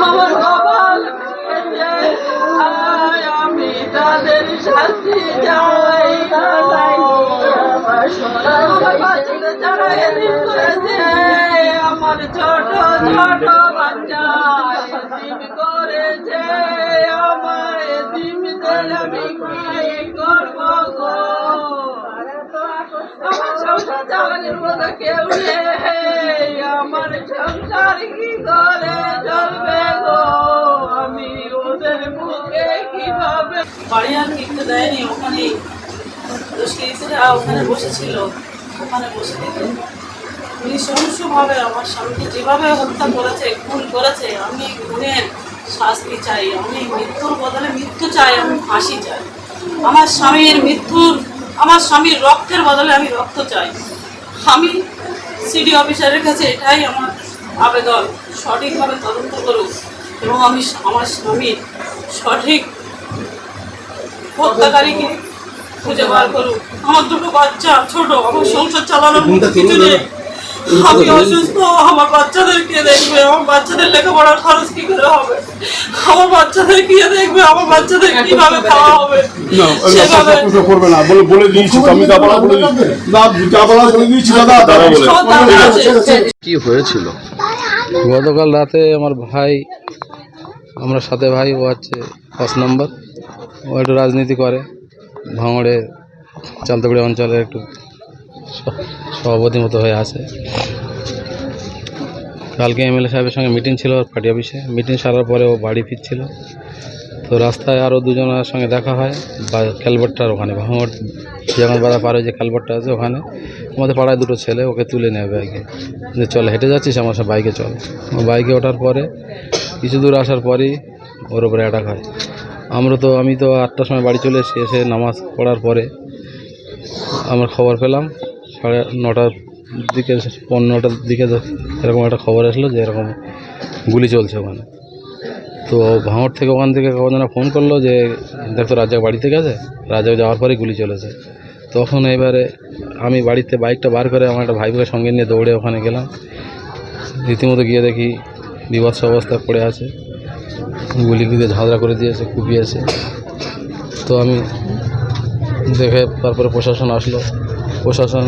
আমার কপাল আমি তাদের শাস্তি চাই আমার বাচ্চাদের যারা এদিন আমার ছোট ছোট বাচ্চা, এদিন করেছে আমার এদিনদের আমি কি করব গো? আমার সংসার চালানোর মতো কি করে চলবে গো? আমি ওদের মুখে কীভাবে বাড়ি আর কিনতে দেয়নি, ওখানে দুষ্কৃতীরা ওখানে বসেছিল, ওখানে বসে থেকে নৃশংসভাবে আমার স্বামীকে যেভাবে হত্যা করেছে খুন করেছে আমি খুনের শাস্তি চাই আমি মৃত্যুর বদলে মৃত্যু চাই আমি ফাঁসি চাই। আমার স্বামীর মৃত্যুর আমার স্বামীর রক্তের বদলে আমি রক্ত চাই। আমি সিডি অফিসারের কাছে এটাই আমার আবেদন সঠিকভাবে তদন্ত করুক এবং আমি আমার স্বামীর সঠিক হত্যাকারীকে খুঁজে বার করুক। আমার দুটো বাচ্চা ছোট আমার সংসার চালানোর কিছু নেই। আমি অসুস্থ আমার বাচ্চাদেরকে দেখবে? আমার বাচ্চাদের লেখাপড়ার খরচ কি করে হবে? আমার বাচ্চাদের কে দেখবে? আমার বাচ্চাদের কীভাবে খাওয়া হবে? না প্রশ্ন করবে বলে বলে দিয়েছি আমি যা বলা বলে দিয়েছি। না যা বলা বলে দিয়েছি দাদা দাদা বলে। কি হয়েছিল? গতকাল রাতে আমার ভাই আমরা সাথে ভাই ও হচ্ছে পাঁচ নম্বর। ও একটু রাজনীতি করে ভাঙড়ে চালতাগুড়ি অঞ্চলে একটু সভাপতি মতো হয়ে আছে। কালকে এমএলএ সাহেবের সঙ্গে মিটিং ছিল পার্টি অফিসে মিটিং সারার পরে ও বাড়ি ফিরছিল। তো রাস্তায় আরও দুজনের সঙ্গে দেখা হয়। বা ক্যালভার্টটার ওখানে। যেমন বাধা পারে যে ক্যালভার্টটা আছে ওখানে। আমাদের পাড়ায় দুটো ছেলে, ওকে তুলে নেয় বাইকে যে চল, হেঁটে যাচ্ছিস আমার সাথে বাইকে চল। বাইকে ওঠার পরে কিছু দূর আসার পরেই ওর ওপরে অ্যাটাক হয়। আমরা তো, আমি তো আটটার সময় বাড়ি চলে এসেছি এসে নামাজ পড়ার পরে আমরা খবর পেলাম। সাড়ে নটার দিকে পনেরোটার দিকে এরকম একটা খবর আসলো যে এরকম গুলি চলছে ওখানে। তো ভাঙড় থেকে ওখান থেকে কখন ফোন করল যে, দেখো রাজা বাড়িতে গেছে রাজা যাওয়ার পরেই গুলি চলেছে। তখন এবারে আমি বাড়িতে বাইকটা বার করে আমার একটা ভাইকে সঙ্গে নিয়ে দৌড়ে ওখানে গেলাম। রীতিমতো গিয়ে দেখি বিভৎস অবস্থা পড়ে আছে। গুলি দিয়ে ঝাঁঝরা করে দিয়েছে, কুপিয়েছে। তো আমি দেখে তারপরে প্রশাসন আসলো। প্রশাসন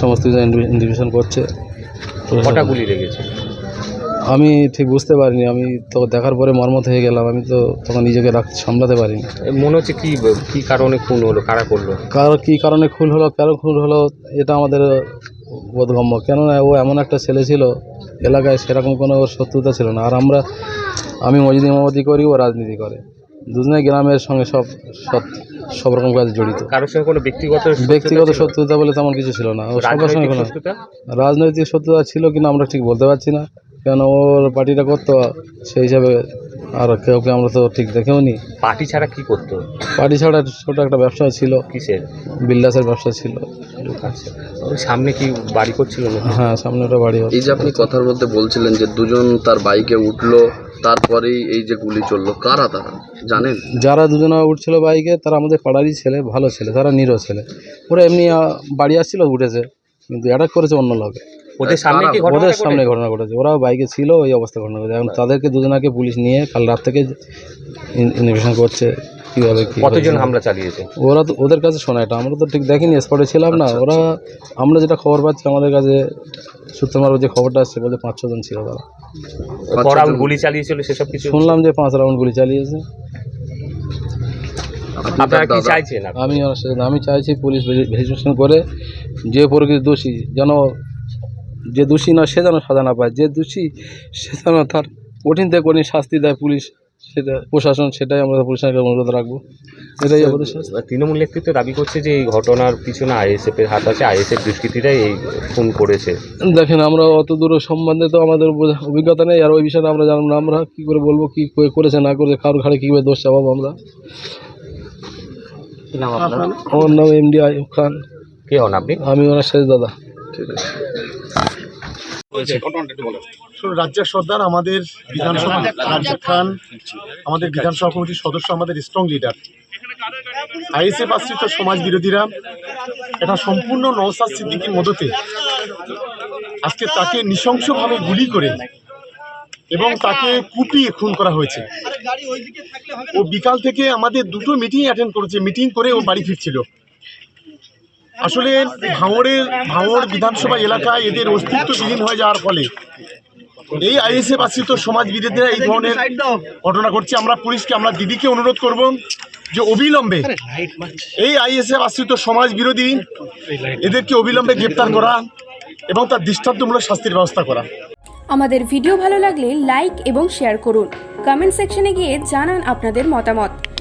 সমস্ত কিছু ইনভেস্টিগেশন করছে। কটা গুলি লেগেছে? আমি ঠিক বুঝতে পারিনি। আমি তো দেখার পরে মর্মত হয়ে গেলাম। আমি তো তখন নিজেকে সামলাতে পারিনি। মনে হচ্ছে কি কি কারণে খুন হলো? কারা করল? কারও কী কারণে খুন হলো? কেন খুন হলো? এটা আমাদের বোধগম্য। কেননা ও এমন একটা ছেলে ছিল এলাকায় সেরকম কোনো ওর শত্রুতা ছিল না। আর আমরা আমি মসজিদ ইমামতি করি ও রাজনীতি করে। দুজনে গ্রামের সঙ্গে সব সব সব রকম কাজে জড়িত। কারোর সঙ্গে কোনো ব্যক্তিগত শত্রুতা ব্যক্তিগত শত্রুতা বলে তেমন কিছু ছিল না। সবার সঙ্গে রাজনৈতিক কোনো রাজনৈতিক শত্রুতা ছিল কিনা আমরা ঠিক বলতে পারছি না। কেন ওর পার্টিটা করতো? সেই হিসাবে আর কেউ কেউ আমরা তো ঠিক দেখেও নি পার্টি ছাড়া কি করতো? পার্টি ছাড়া ছোট একটা ব্যবসা ছিল। কিসের? বিল্ডাসের ব্যবসা ছিল। ওই সামনে কি বাড়ি করছিল নাকি? হ্যাঁ সামনে ওটা বাড়ি এই যে আপনি কথার মধ্যে বলছিলেন যে দুজন তার বাইকে উঠল তারপরেই এই যে গুলি চলল কারা তারা? জানেন? যারা দুজনে উঠছিল বাইকে তারা আমাদের পাড়ারই ছেলে ভালো ছেলে তারা নিরো ছেলে। ওরা এমনি আহ, বাড়ি আসছিল উঠেছে। কিন্তু অ্যাটাক করেছে অন্য লোকে। ওদের সামনে কি ঘটনা ওদের সামনে ঘটনা ঘটেছে। ওরা বাইকে ছিল ওই অবস্থা ঘটনা ঘটেছে। এখন তাদেরকে দুজনাকে পুলিশ নিয়ে কাল রাত থেকে ইনভেস্টিগেশন করছে কীভাবে কী কতজন হামলা চালিয়েছে? ওরা তো ওদের কাছে শোনা এটা আমরা তো ঠিক দেখিনি স্পটে ছিলাম না। ওরা আমরা যেটা খবর পাচ্ছি আমাদের কাছে সূত্র মারফত যে খবরটা আসছে পাঁচ ছজন ছিল তারা। রাউন্ড গুলি চালিয়েছিল সেসব কিছু? শুনলাম যে পাঁচ রাউন্ড গুলি চালিয়েছে। আপনি আপনারা কি চাইছেন? আমি আমি চাইছি পুলিশ ভেরিফিকেশন করে যে প্রকৃত দোষী যেন যে দোষী না সে যেন সাজা না পায়। যে দোষী সে যেন তার কঠিন থেকে কঠিন শাস্তি দেয় পুলিশ সেটা প্রশাসন সেটাই আমরা প্রশাসনকে অনুরোধ রাখব। এটাই আমাদের তৃণমূল নেতৃত্ব দাবি করছে যে এই ঘটনার পিছনে আইএসএফের হাত আছে আইএসএফ দুষ্কৃতীরাই এই খুন করেছে। দেখেন আমরা অত দূর সম্বন্ধে তো আমাদের অভিজ্ঞতা নেই আর ওই বিষয়ে আমরা জানব না। আমরা কী করে বলব কী করেছে না করেছে কারোর ঘাড়ে কীভাবে দোষ চাপাবো আমরা? আমার নাম এমডি আইব খান। কে হন আপনি? আমি ওনার সাথে দাদা। ঠিক আছে। রাজ্জাক সর্দার আমাদের বিধানসভা রাজ্জাক খান আমাদের বিধানসভা কমিটির সদস্য আমাদের স্ট্রং লিডার আইএসএফ আশ্রিত সমাজ বিরোধীরা এটা সম্পূর্ণ নওসাদ সিদ্দিকির মদতে আজকে তাকে নৃশংসভাবে গুলি করে এবং তাকে কুপিয়ে খুন করা হয়েছে। ও বিকাল থেকে আমাদের দুটো মিটিং অ্যাটেন্ড করেছে মিটিং করে ও বাড়ি ফিরছিল। আসলে ভাঙড়ের, ভাঙড় বিধানসভা এলাকায় এদের অস্তিত্ববিহীন হয়ে যাওয়ার ফলে এই আইএসএ আশ্রিত সমাজ বিরোধীরা এই ধরনের ঘটনা ঘটছে। আমরা পুলিশকে, আমরা দিদিকে অনুরোধ করব যে অবিলম্বে এই আইএসএ আশ্রিত সমাজ বিরোধী এদেরকে অবিলম্বে গ্রেপ্তার করা এবং তার দৃষ্টান্তমূলক শাস্তির ব্যবস্থা করা। আমাদের ভিডিও ভালো লাগলে লাইক এবং শেয়ার করুন। কমেন্ট সেকশনে গিয়ে জানান আপনাদের মতামত।